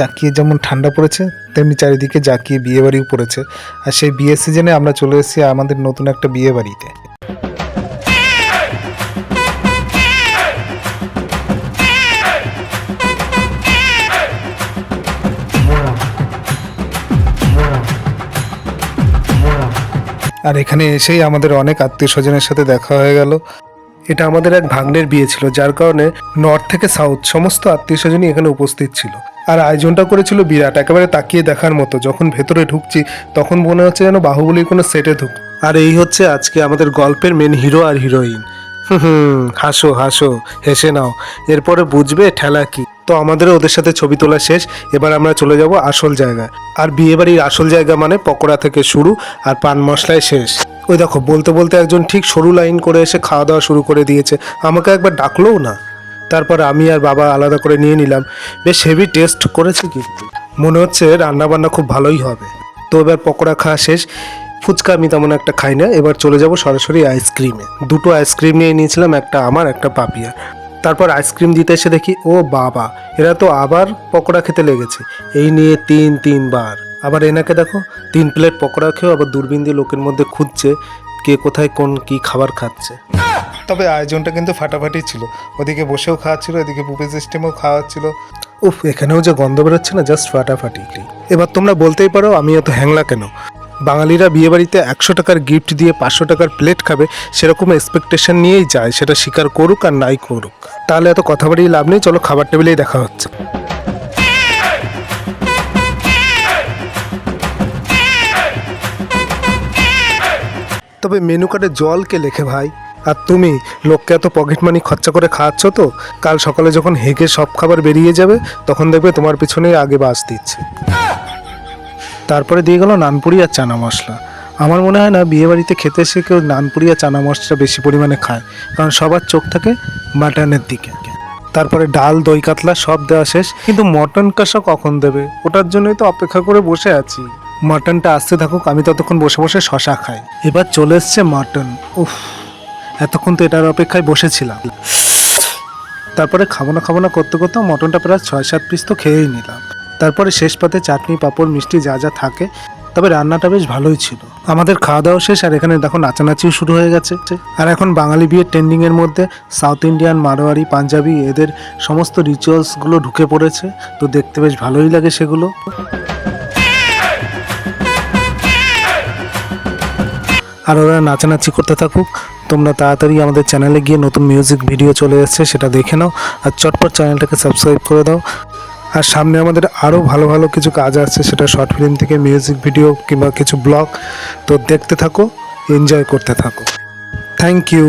জাকিয়ে যেমন ঠান্ডা পড়েছে, তেমনি চারিদিকে জাকিয়ে বিয়ে বাড়িও পড়েছে। আর সেই বিয়ে সিজনে আমরা চলে এসেছি আমাদের নতুন একটা বিয়ে বাড়িতে আর এখানে এসেই আমাদের অনেক আত্মীয় স্বজনের সাথে দেখা হয়ে গেল। এটা আমাদের এক ভাগ্নের বিয়ে ছিল, যার কারণে নর্থ থেকে সাউথ সমস্ত আত্মীয় স্বজনই এখানে উপস্থিত ছিল। আর আয়োজনটা করেছিল বিরাট, একেবারে তাকিয়ে দেখার মতো। যখন ভেতরে ঢুকছি, তখন মনে হচ্ছে যেন বাহুবলীর কোনো সেটে ঢুক আর এই হচ্ছে আজকে আমাদের গল্পের মেন হিরো আর হিরোইন হুম হাসো হাসো, হেসে নাও। এরপরে বুঝবে ঠেলা কি। তো আমাদেরও ওদের সাথে ছবি তোলা শেষ, এবার আমরা চলে যাব আসল জায়গায়। আর বিয়েবাড়ির আসল জায়গা মানে পকোড়া থেকে শুরু আর পান মশলায় শেষ। ওই দেখো, বলতে বলতে একজন ঠিক সরু লাইন করে এসে খাওয়া দাওয়া শুরু করে দিয়েছে। আমাকে একবার ডাকলোও না। তারপর আমি আর বাবা আলাদা করে নিয়ে নিলাম। বেশ হেভি টেস্ট করেছে কিন্তু। মনে হচ্ছে রান্না বান্না খুব ভালোই হবে। তো এবার পকোড়া খাওয়া শেষ। ফুচকা আমি তেমন একটা খাই না। এবার চলে যাব সরাসরি আইসক্রিমে দুটো আইসক্রিম নিয়ে নিয়েছিলাম, একটা আমার, একটা পাপিয়ার। তারপর আইসক্রিম দিতে এসে দেখি, ও বাবা, এরা তো আবার পকোড়া খেতে লেগেছে। এই নিয়ে তিন, তিনবার। আবার এনাকে দেখো, তিন প্লেট পকোড়া খেয়েও আবার দূরবীন দিয়ে লোকের মধ্যে খুঁজছে। কে কোথায় কোন কি খাবার খাচ্ছে। তবে আয়োজনটা কিন্তু ফাটাফাটি ছিল। ওদিকে বসেও খাওয়াচ্ছিল এদিকে বুফে সিস্টেমেও খাওয়াচ্ছিল। উফ এখানেও যে গন্ধ বেরোচ্ছে না জাস্ট ফাটাফাটি। এবার তোমরা বলতেই পারো আমি এত হ্যাংলা কেন? বাঙালিরা বিয়েবাড়িতে একশো টাকার গিফট দিয়ে পাঁচশো টাকার প্লেট খাবে সেরকম এক্সপেকটেশন নিয়েই যায় সেটা স্বীকার করুক আর নাই করুক। তাহলে এত কথা বাড়িয়ে লাভ নেই চলো খাবার টেবিলেই দেখা হচ্ছে। তবে মেনু কার্ডে জল কে লেখে ভাই? আর তুমি, লোককে এত পকেট মানি খরচা করে খাওয়াচ্ছ তো? কাল সকালে যখন হেগে সব খাবার বেরিয়ে যাবে, তখন দেখবে তোমার পিছনেই আগে বাস দিচ্ছে। তারপরে দিয়ে গেল নানপুরি আর চানা মশলা। আমার মনে হয় না বিয়েবাড়িতে খেতে এসে কেউ নানপুরি আর চানা মশলা বেশি পরিমাণে খায়, কারণ সবার চোখ থাকে মাটনের দিকে। তারপরে ডাল, দই কাতলা সব দেওয়া শেষ, কিন্তু মটন কষা কখন দেবে? ওটার জন্যই তো অপেক্ষা করে বসে আছি। মাটনটা আসতে থাকুক, আমি ততক্ষণ বসে বসে শশা খাই। এবার চলে এসছে মাটন। উফ, এতক্ষণ তো এটার অপেক্ষায় বসেছিলাম। তারপরে খাব না খাব না করতে করতে মটনটা প্রায় ছয় সাত পিস তো খেয়েই নিলাম। তারপরে শেষ পাতে চাটনি, পাঁপড়, মিষ্টি যা যা থাকে, তবে রান্নাটা বেশ ভালোই ছিল। আমাদের খাওয়া দাওয়া শেষ, আর এখানে দেখো নাচানাচিও শুরু হয়ে গেছে। আর এখন বাঙালি বিয়ের ট্রেন্ডিং এর মধ্যে সাউথ ইন্ডিয়ান মারোয়ারি, পাঞ্জাবি, এদের সমস্ত রিচুয়ালসগুলো ঢুকে পড়েছে। তো দেখতে বেশ ভালোই লাগে সেগুলো। আর ওরা নাচানাচি করতে থাকুক, তোমরা তাড়াতাড়ি আমাদের চ্যানেলে গিয়ে নতুন মিউজিক ভিডিও চলে এসেছে, সেটা দেখে নাও আর চটপট চ্যানেলটাকে সাবস্ক্রাইব করে দাও। আর সামনে আমাদের আরও ভালো ভালো কিছু কাজ আছে, সেটা শর্ট ফিল্ম থেকে মিউজিক ভিডিও কিংবা কিছু ব্লগ তো দেখতে থাকো এনজয় করতে থাকো। Thank you